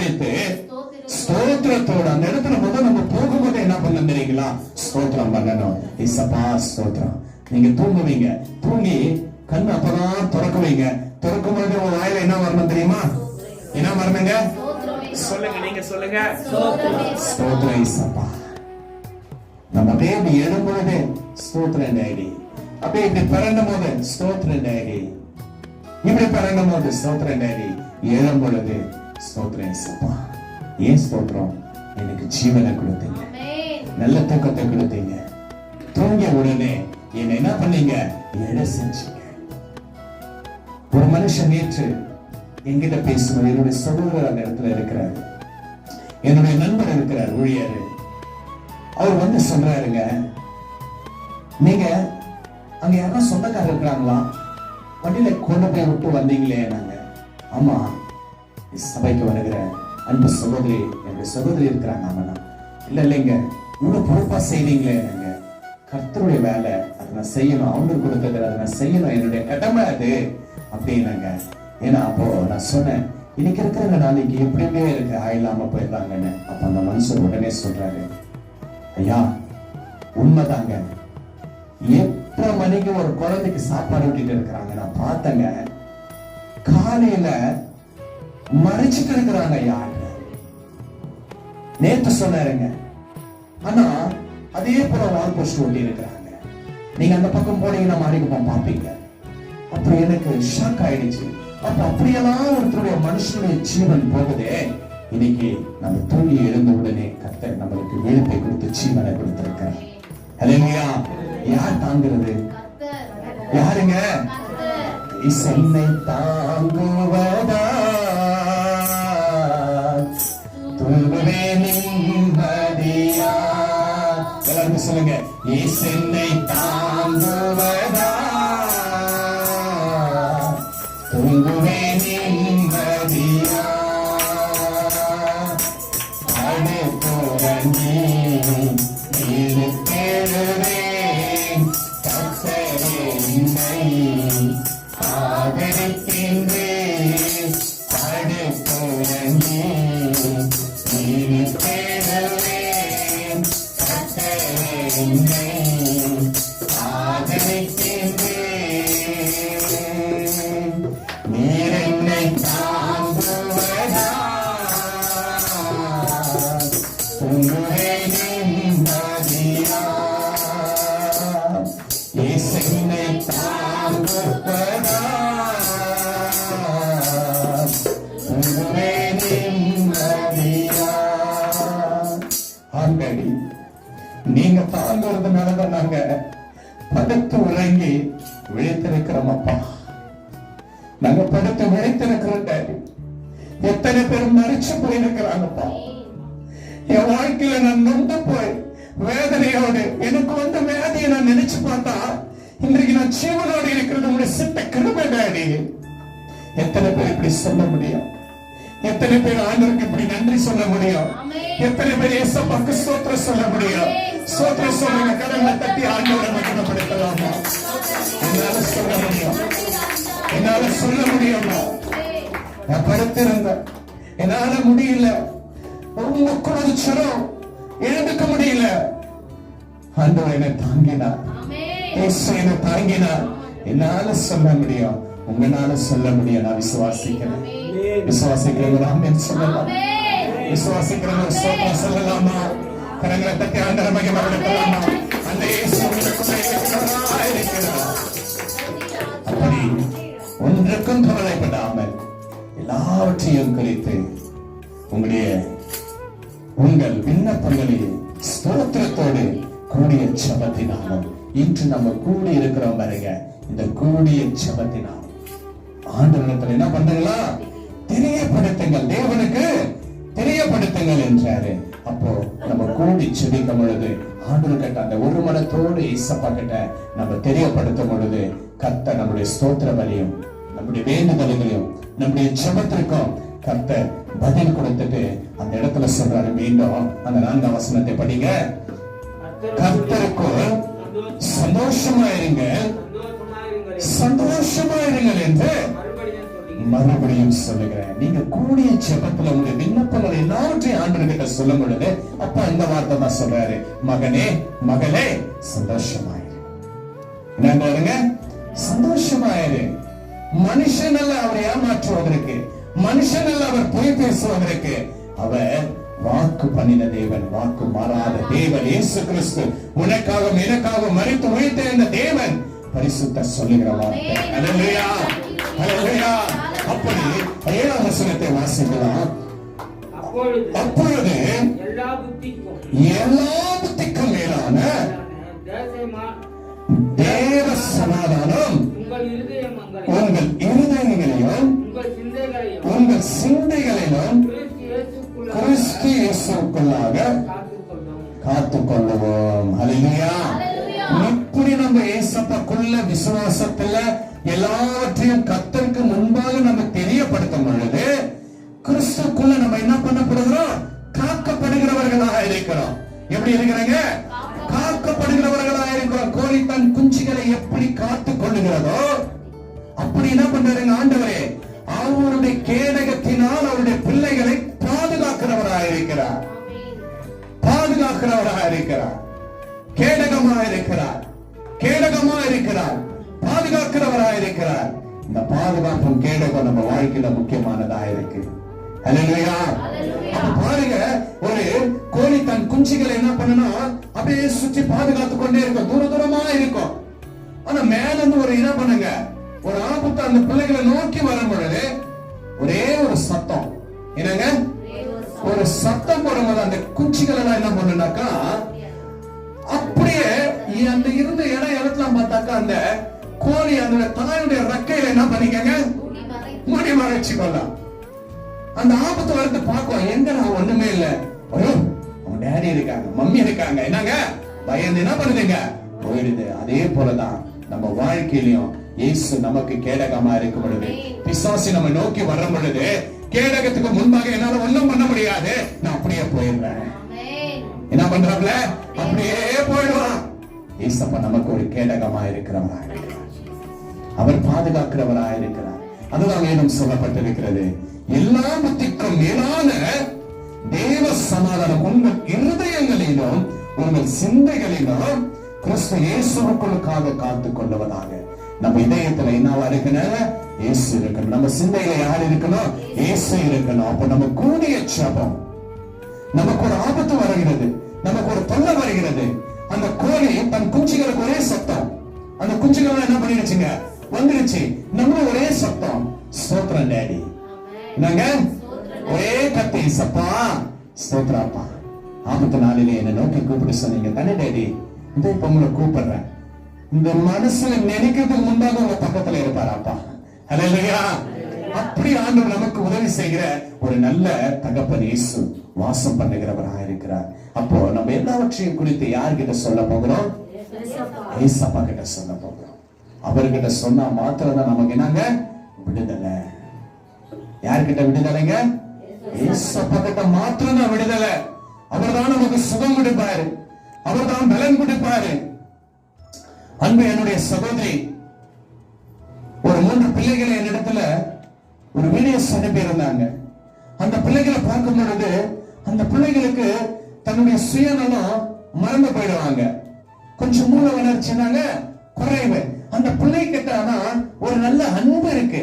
குறித்து ஸ்தோத்திரத்தோட அந்த இடத்துல முதல் நம்ம போகும்போது என்ன பண்ண தெரியுங்களா? ஸ்தோத்திரம் பண்ணணும். இசப்பா ஸ்தோத்திரம். நீங்க தூங்குவீங்க. தூங்கி கண் அப்பதான் திறக்குவீங்க திறக்கும் போது உங்க வாயில என்ன வரணும் தெரியுமா? என்ன வரணுங்க? சொல்லுங்க நீங்க சொல்லுங்க. ஸ்தோத்திரம் இசப்பா. நம்ம அப்படியே இப்படி எழும்பொழுது ஸ்தோத்திரம் டேடி அப்படியே இப்படி பிறண்டும் போது ஸ்தோத்திரம் டேடி இப்படி பிறண்டும் போது ஸ்தோத்திரம் டேடி எழும்பொழுது ஸ்தோத்திரம் இசப்பா ஏன் ஸ்தோத்திரம் எனக்கு ஜீவனை கொடுத்தீங்க. நல்ல தூக்கத்தை கொடுத்தீங்க. தூங்கிய உடனே என்ன என்ன பண்ணீங்க? எடை செஞ்சீங்க. ஒரு மனுஷன் நேற்று என்கிட்ட பேசும்போது என்னுடைய சகோதரர் அந்த இடத்துல இருக்கிறாரு. என்னுடைய நண்பர் இருக்கிறார் ஊழியர். அவர் வந்து சொல்றாருங்க நீங்க அங்க யாரும் சொந்தக்காரர் இருக்கிறாங்களா வண்டியில கொண்டு போய் விட்டு வந்தீங்களே நாங்க. ஆமா. சபைக்கு வருகிற அன்பு சகோதரி என்னுடைய சகோதரி இருக்கிறாங்க ஆமாண்ணா இல்ல இல்லைங்க இவ்வளவு பொறுப்பா செய்வீங்களே நாங்க கர்த்தருடைய வேலை அதை நான் செய்யணும் அவங்களுக்கு கொடுத்தது அதை நான் செய்யணும் என்னுடைய கடமை அது. அப்படின்னாங்க ஏன்னா அப்போ நான் சொன்னேன் இன்னைக்கு இருக்கிறவங்க நாளைக்கு எப்படியுமே இருக்கு ஆயில்லாம போயிருந்தாங்கன்னு அப்ப அந்த மனுஷன் உடனே சொல்றாரு ஐயா உண்மைதாங்க. எட்டரை மணிக்கு ஒரு குழந்தைக்கு சாப்பாடு ஊட்டிட்டு இருக்கிறாங்க. நான் பார்த்தேங்க. காலையில மறைச்சிட்டு இருக்கிறாங்க ஐயா நேத்து சொன்னாருங்க. ஆனா அதே போல வால் போஸ்ட் ஒட்டி இருக்கிறாங்க நீங்க அந்த பக்கம் போனீங்கன்னா மாறிக்குப்பம் பாப்பீங்க அப்ப எனக்கு ஷாக் ஆயிடுச்சு. அப்ப அப்படியெல்லாம் ஒருத்தருடைய மனுஷனுடைய ஜீவன் போகுதே. இன்னைக்கு நம்ம தூங்கி எழுந்த உடனே கர்த்தர் நம்மளுக்கு விழுப்பை கொடுத்து ஜீவனை கொடுத்திருக்கார். ஹalleluya யார் தாங்குறது? யாருங்க? இசைமை தாங்குவதா? தூங்குவே நிம்மதியா எல்லாருமே சொல்லுங்க இசைமை தாங்குவதா தூங்குவே நிம்மதியா படுத்து உறங்கி விழித்திருக்கிறோம் அப்பா நாங்க படுத்து விழித்திருக்கிறோம் டாடி எத்தனை பேர் மறிச்சு போயிருக்கிறாங்கப்பா. என் வாழ்க்கையில நான் நொந்து போய் வேதனையோடு எனக்கு வந்த வேதையை நான் நினைச்சு பார்த்தா இன்றைக்கு நான் ஜீவனோடு இருக்கிறது உங்களுடைய சித்த கிருபை டாடி எத்தனை பேர் இப்படி சொல்ல முடியும்? எத்தனை பேர் ஆண்டவருக்கு இப்படி நன்றி சொல்ல முடியும்? எத்தனை பேர் ஏசப்பாக்கு ஸ்தோத்திரம் சொல்ல முடியும்? ஸ்தோத்திரம் சொல்லுங்க கடவுளை தட்டி ஆண்டவரை மகிமைப்படுத்தலாமா என்னால சொல்ல முடியும். என்னால சொல்ல முடியுமா? நான் படுத்திருந்தேன். என்னால முடியல. ரொம்ப குறைச்சலும் எழுந்துக்க முடியல. ஆண்டவர் என்னை தாங்கினார். என்னை தாங்கினார். என்னால சொல்ல முடியும். உங்களால சொல்ல முடியும். நான் விசுவாசிக்கிறேன். விசுவாசிக்கிறவங்க சொல்லலாம். விசுவாசிக்கிறவங்க சொல்லலாமா? கரங்களை தட்டி ஆண்டவரை மகிமைப்படுத்தலாமா அந்த இயேசு இருக்கிறார் அப்படி ஒன்றுக்கும் கவலைப்படாமல் எல்லாவற்றையும் குறித்து உங்களுடைய உங்கள் விண்ணப்பங்களில் ஸ்தோத்திரத்தோடு கூடிய சபத்தினாலும் இன்று நம்ம கூடி இருக்கிறோம் பாருங்க இந்த கூடிய ஜபத்தினாலும் ஆண்டவனத்துல என்ன பண்றீங்களா தெரியப்படுத்துங்கள் தேவனுக்கு தெரியப்படுத்துங்கள் என்றாரு அப்போ நம்ம செபிக்கும் பொழுது ஆண்டவர் கிட்ட அந்த ஒரு மனத்தோடு இசப்பா கிட்ட நம்ம தெரியப்படுத்தும் பொழுது கத்த நம்முடைய ஸ்தோத்திர பலியும் நம்முடைய வேண்டுதல்களையும் நம்முடைய ஜபத்திற்கும் கத்த பதில் கொடுத்துட்டு அந்த இடத்துல சொல்றாரு. மீண்டும் அந்த நான்காம் வசனத்தை படிங்க. கர்த்தருக்குள் சந்தோஷமா இருங்க. சந்தோஷமா இருங்கள் என்று மறுபடியும் சொல்லி சொல்லுகிறேன். நீங்க கூடிய ஜெபத்துல உங்க விண்ணப்ப சொல்லும் பொழுது அப்பா இந்த வார்த்தை தான் சொல்றாரு. மகனே மகளே சந்தோஷமாயிரு. என்ன பாருங்க? சந்தோஷமாயிரு. மனுஷன் அல்ல அவரை ஏமாற்றுவதற்கு மனுஷன் அல்ல அவர் பொய் பேசுவதற்கு. அவர் வாக்கு பண்ணின தேவன் வாக்கு மாறாத தேவன் இயேசு கிறிஸ்து. உனக்காகவும் எனக்காகவும் மறித்து உழைத்த இந்த தேவன் பரிசுத்த சொல்லுகிற வார்த்தை. அல்லேலூயா அல்லேலூயா அப்படி ஏழாம் வசனத்தை வாசிக்கலாம். அப்பொழுது எல்லா புத்திக்கும் எல்லா புத்திக்கும் மேலான தேவ சமாதானம் உங்கள் இருதயங்களையும் உங்கள் சிந்தைகளையும் கிறிஸ்து இயேசுக்குள்ளாக கிறிஸ்து இயேசுக்குள்ளாக காத்துக்கொள்ளும். காத்துக் கொள்ளுவோம் ஹalleluya இப்படி நம்ம ஏசப்பக்குள்ள விசுவாசத்துல எல்லாவற்றையும் கத்தருக்கு எப்படி இருக்கிறாங்க? காக்கப்படுகிறவர்களாக இருக்கிறோம் கோழி தன் குஞ்சுகளை எப்படி காத்துக் கொள்ளுகிறதோ அப்படி என்ன பண்றாருங்க ஆண்டவரே? அவருடைய கேடகத்தினால் அவருடைய பிள்ளைகளை பாதுகாக்கிறவராக இருக்கிறார். பாதுகாக்கிறவராக இருக்கிறார். கேடகமா இருக்கிறார். கேடகமா இருக்கிறார். பாதுகாக்கிறவராக இருக்கிறார். இந்த பாதுகாப்பும் கேடகம் நம்ம வாழ்க்கையில முக்கியமானதா இருக்கு. பாருங்க ஒரு குஞ்சுகளை என்ன பண்ணணும் அப்படியே சுற்றி பாதுகாத்து கொண்டே இருக்கும். தூர தூரமா இருக்கும். ஆனா மேல இருந்து ஒரு என்ன பண்ணுங்க. ஒரு ஆபத்து அந்த பிள்ளைகளை நோக்கி வரும் பொழுது ஒரே ஒரு சத்தம். என்னங்க? ஒரு சத்தம் போடும்போது அந்த குச்சிகள் எல்லாம் என்ன பண்ணுனாக்கா அப்படியே அந்த இருந்த இடம் இடத்துல பார்த்தாக்கா அந்த கோழி அந்த தாயுடைய ரக்கையில என்ன பண்ணிக்கங்க? மூடி மறைச்சு கொள்ளலாம். அந்த ஆபத்து வரது பார்க்கும். எங்க நான் ஒண்ணுமே இல்லை. ஐயோ டேடி இருக்காங்க மம்மி இருக்காங்க. என்னங்க? பயந்து என்ன பண்ணுதுங்க? போயிடுது. அதே போலதான் நம்ம வாழ்க்கையிலும் இயேசு நமக்கு கேடகமா இருக்கும் பொழுது பிசாசி நம்ம நோக்கி வரும் பொழுது கேடகத்துக்கு முன்பாக என்னால ஒண்ணும் பண்ண முடியாது. நான் அப்படியே போயிடுறேன். என்ன பண்றாப்ல? அப்படியே போயிடுவான். ஏசப்பா நமக்கு ஒரு கேடகமா இருக்கிறவரா இருக்கிறார். அவர் பாதுகாக்கிறவரா இருக்கிறார். அதுதான் வேதம் சொல்லப்பட்டிருக்கிறது. எல்லா புத்திக்கும் மேலான தேவ சமாதானம் உங்கள் இருதயங்களிலும் உங்கள் சிந்தைகளிலும் கிறிஸ்து இயேசுவுக்குள்ளுக்காக காத்துக் கொள்வதாக நம்ம இதயத்துல என்னவா இருக்கணும்? இயேசு இருக்கணும். நம்ம சிந்தையில யார் இருக்கணும்? இயேசு இருக்கணும். அப்ப நம்ம கூடிய சபம் நமக்கு ஒரு ஆபத்து வருகிறது. நமக்கு ஒரு தொல்லை வருகிறது. அந்த கோழி தன் குஞ்சுகளுக்கு ஒரே சத்தம். அந்த குஞ்சுகள் என்ன பண்ணிடுச்சுங்க? வந்துருச்சு நம்மளும் ஒரே சத்தம். ஸ்தோத்திரம் டேடி. என்னங்க? ஒரே கத்தி சப்பா. ஸ்தோத்ராப்பா ஆபத்து நாளிலே என்ன நோக்கி கூப்பிட்டு சொன்னீங்க. தானே டேடி இந்த இப்ப உங்களை கூப்பிடுறேன். இந்த மனசுல நினைக்கிறதுக்கு முன்பாக உங்க பக்கத்துல இருப்பாராப்பா. ஹalleluya. அப்படி ஆண்டு நமக்கு உதவி செய்கிற ஒரு நல்ல தகப்பன் இயேசு வாசம் பண்ணுகிறவராக இருக்கிறார். அப்போ நம்ம எல்லாவற்றையும் குறித்து யார்கிட்ட சொல்ல போகிறோம்? ஏசப்பா கிட்ட சொல்ல போகிறோம். அவர்கிட்ட சொன்னா மாத்திரம் தான் நமக்கு என்னங்க? விடுதலை. யார்கிட்ட விடுதலைங்க? ஏசப்பா கிட்ட மாத்திரம் தான் விடுதலை. அவர்தான் நமக்கு சுகம் கொடுப்பாரு. அவர்தான் பலன் கொடுப்பாரு. அன்பு என்னுடைய சகோதரி ஒரு மூன்று பிள்ளைகளை என்னிடத்துல ஒரு வீடியோஸ் அனுப்பி இருந்தாங்க அந்த பிள்ளைகளை பார்க்கும் பொழுது அந்த பிள்ளைகளுக்கு தன்னுடைய சுயநலம் மறந்து போயிடுவாங்க. கொஞ்சம் மூல வளர்ச்சினாங்க குறைவு. அந்த பிள்ளை கிட்ட ஆனா ஒரு நல்ல அன்பு இருக்கு.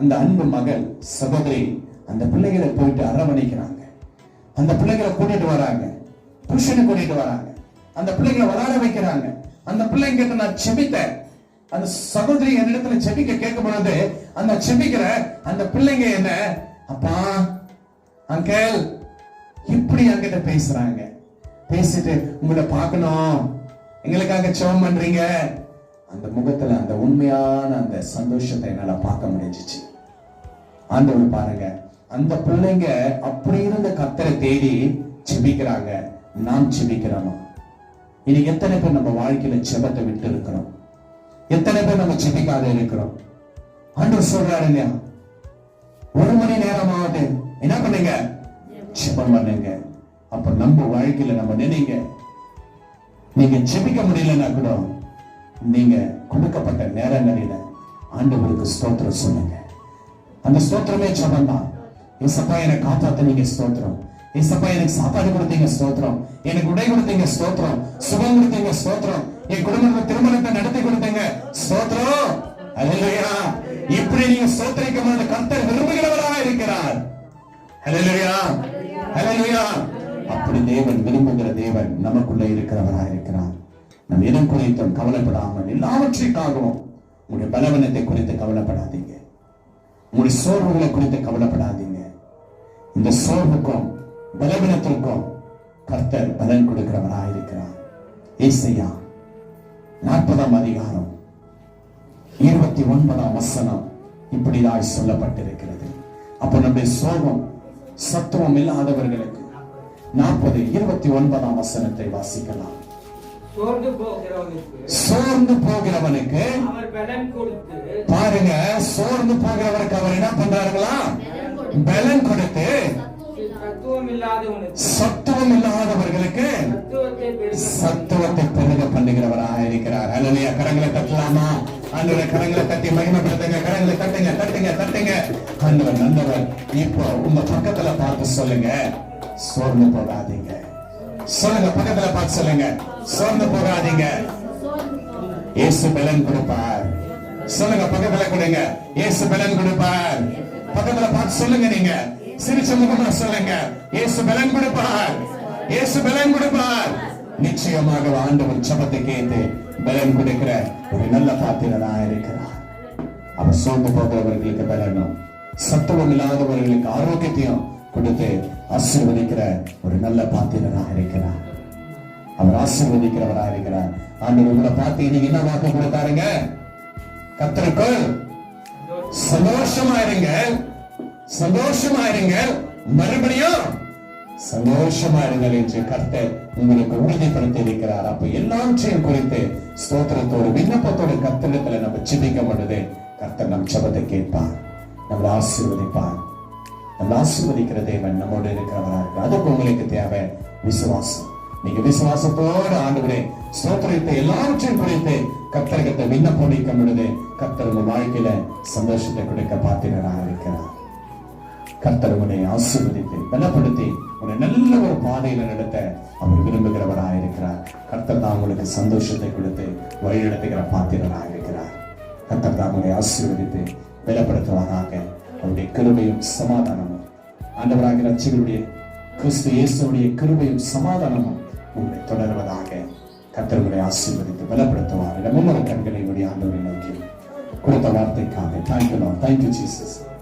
அந்த அன்பு மகள் சகோதரி அந்த பிள்ளைகளை போயிட்டு அரவணைக்கிறாங்க. அந்த பிள்ளைகளை கூட்டிட்டு வராங்க. புருஷனை கூட்டிட்டு வராங்க. அந்த பிள்ளைங்களை விளையாட வைக்கிறாங்க. அந்த பிள்ளைங்க கிட்ட நான் செபித்தேன் அந்த சகோதரி என்னிடத்துல செபிக்க கேட்கும் பொழுது அந்த செபிக்கிற அந்த பிள்ளைங்க என்ன? அப்பா அங்கல் இப்படி என்கிட்ட பேசுறாங்க. பேசிட்டு உங்களை பார்க்கணும். எங்களுக்காக செவம் பண்றீங்க. அந்த முகத்துல அந்த உண்மையான அந்த சந்தோஷத்தை என்னால பார்க்க முடிஞ்சிச்சு. ஆண்டவர் பாருங்க. அந்த பிள்ளைங்க அப்படி இருந்த கத்தரை தேடி செபிக்கிறாங்க நாம் செபிக்கிறோமா இனி எத்தனை பேர் நம்ம வாழ்க்கையில செபத்தை விட்டு இருக்கிறோம்? எத்தனை பேர் நம்ம செபிக்காத இருக்கிறோம்? ஆண்டவர் சொல்றாரு இல்லையா? ஒரு மணி நேரம் ஆகுது என்ன பண்ணுங்க? செபம் பண்ணுங்க. அப்ப நம்ம வாழ்க்கையில நம்ம நினைங்க. நீங்க செபிக்க முடியலன்னா கூட நீங்க கொடுக்கப்பட்ட நேரங்களில ஆண்டவருக்கு ஸ்தோத்திரம் சொல்லுங்க. அந்த ஸ்தோத்திரமே ஜபம் தான் ஏசப்பா என்னை காப்பாத்த நீங்க ஸ்தோத்திரம். ஏசப்பா எனக்கு சாப்பாடு கொடுத்தீங்க ஸ்தோத்திரம். எனக்கு உடை கொடுத்தீங்க ஸ்தோத்திரம். சுகம் கொடுத்தீங்க ஸ்தோத்திரம். என் குடும்பத்துல திருமணத்தை நடத்தி கொடுத்தீங்க ஸ்தோத்திரம். அல்லையா இப்படி நீங்க ஸ்தோத்திரிக்கும் போது கர்த்தர் விரும்புகிறவராக இருக்கிறார். ஹalleluya ஹalleluya அப்படி தேவன் விரும்புகிற தேவன் நமக்குள்ள இருக்கிறவராக இருக்கிறார். நம் எதும் குறித்தும் கவலைப்படாமல் எல்லாவற்றிற்காகவும் உங்களுடைய பலவனத்தை குறித்து கவலைப்படாதீங்க. உங்களுடைய சோர்வுகளை குறித்து கவலைப்படாதீங்க. இந்த சோர்வுக்கும் பலவீனத்திற்கும் கர்த்தர் பலன் கொடுக்கிறவராக இருக்கிறார் ஏசையா நாற்பதாம் அதிகாரம் இருபத்தி ஒன்பதாம் வசனம் இப்படிதாய் சொல்லப்பட்டிருக்கிறது. அப்ப நம்முடைய சோகம் சத்துவம் இல்லாதவர்களுக்கு நாற்பது இருபத்தி ஒன்பதாம் வசனத்தை வாசிக்கலாம். சோர்ந்து போகிறவனுக்கு சோர்ந்து போகிறவனுக்கு அவர் பலன் கொடுத்து பாருங்க சோர்ந்து போகிறவருக்கு அவர் என்ன பண்றாருங்களா? பலன் இல்லாதவனுக்கு சத்துவம் இல்லாதவர்களுக்கு சத்துவத்தை பெருக பண்ணுகிறவராக இருக்கிறார். அல்லையா கரங்களை தட்டலாமா? ஆண்டவரை கரங்களை தட்டி மகிமைப்படுத்துங்க. கரங்களை தட்டுங்க தட்டுங்க தட்டுங்க. ஆண்டவர் நல்லவர் இப்போ உங்க பக்கத்துல பார்த்து சொல்லுங்க. சோர்ந்து போகாதீங்க. சொல்லுங்க பக்கத்துல பார்த்து சொல்லுங்க. சோர்ந்து போகாதீங்க. இயேசு பலன் கொடுப்பார். சொல்லுங்க பக்கத்துல கொடுங்க. இயேசு பலன் கொடுப்பார். பக்கத்துல பார்த்து சொல்லுங்க நீங்க. சிரிச்ச முகமா சொல்லுங்க. இயேசு பலன் கொடுப்பார். இயேசு பலன் கொடுப்பார். நிச்சயமாக ஆண்டவர் சபத்தை கேட்டு பலன் கொடுக்கிற ஒரு நல்ல பாத்திரனா இருக்கிறார். அவர் சோர்ந்து போகிறவர்களுக்கு பலனும் சத்துவம் இல்லாதவர்களுக்கு ஆரோக்கியத்தையும் கொடுத்து ஆசீர்வதிக்கிற ஒரு நல்ல பாத்திரனாக இருக்கிறார். அவர் ஆசீர்வதிக்கிறவராக இருக்கிறார். ஆண்டவர் உங்களை பார்த்து இன்னைக்கு என்ன வாக்கு கொடுத்தாருங்க? கத்தருக்குள் சந்தோஷமா இருங்க. சந்தோஷமா இருங்க மறுபடியும் சந்தோஷமா இருங்கள் என்று கர்த்தர் உங்களுக்கு உறுதிப்படுத்தி இருக்கிறார் அப்ப எல்லாவற்றையும் குறித்து ஸ்தோத்திரத்தோடு விண்ணப்பத்தோடு கர்த்தரிடத்துல நம்ம சிந்திக்கும் பொழுது கர்த்தர் நம் சபத்தை கேட்பார். நம்மளை ஆசீர்வதிப்பார். நம்ம ஆசீர்வதிக்கிற தேவன் நம்மோடு இருக்கிறவரா இருக்கு அதுக்கு உங்களுக்கு தேவை விசுவாசம். நீங்க விசுவாசத்தோடு ஆண்டுகிறே ஸ்தோத்திரத்தை எல்லாவற்றையும் குறித்து கர்த்தர்கிட்ட விண்ணப்பம் வைக்கும் பொழுது கர்த்தர் உங்க வாழ்க்கையில சந்தோஷத்தை கொடுக்க பாத்திரராக இருக்கிறார். கர்த்தர் உன்னை ஆசீர்வதித்து பலப்படுத்தி உன்னை நல்ல ஒரு பாதையில நடத்த அவர் விரும்புகிறவராக இருக்கிறார். கர்த்தர் தான் உங்களுக்கு சந்தோஷத்தை கொடுத்து வழிநடத்துகிற பாத்திரராக இருக்கிறார். கர்த்தர் தான் உங்களை ஆசீர்வதித்து பலப்படுத்துவாராக. அவருடைய கிருபையும் சமாதானமும் ஆண்டவராக ரட்சிகளுடைய கிறிஸ்து இயேசுடைய கிருபையும் சமாதானமும் உங்களை தொடர்வதாக கர்த்தர் உங்களை ஆசீர்வதித்து பலப்படுத்துவார். இடமும் ஒரு கண்களை உடைய ஆண்டவரை நோக்கி கொடுத்த வார்த்தைக்காக தேங்க்யூ தேங்க்யூ ஜீசஸ்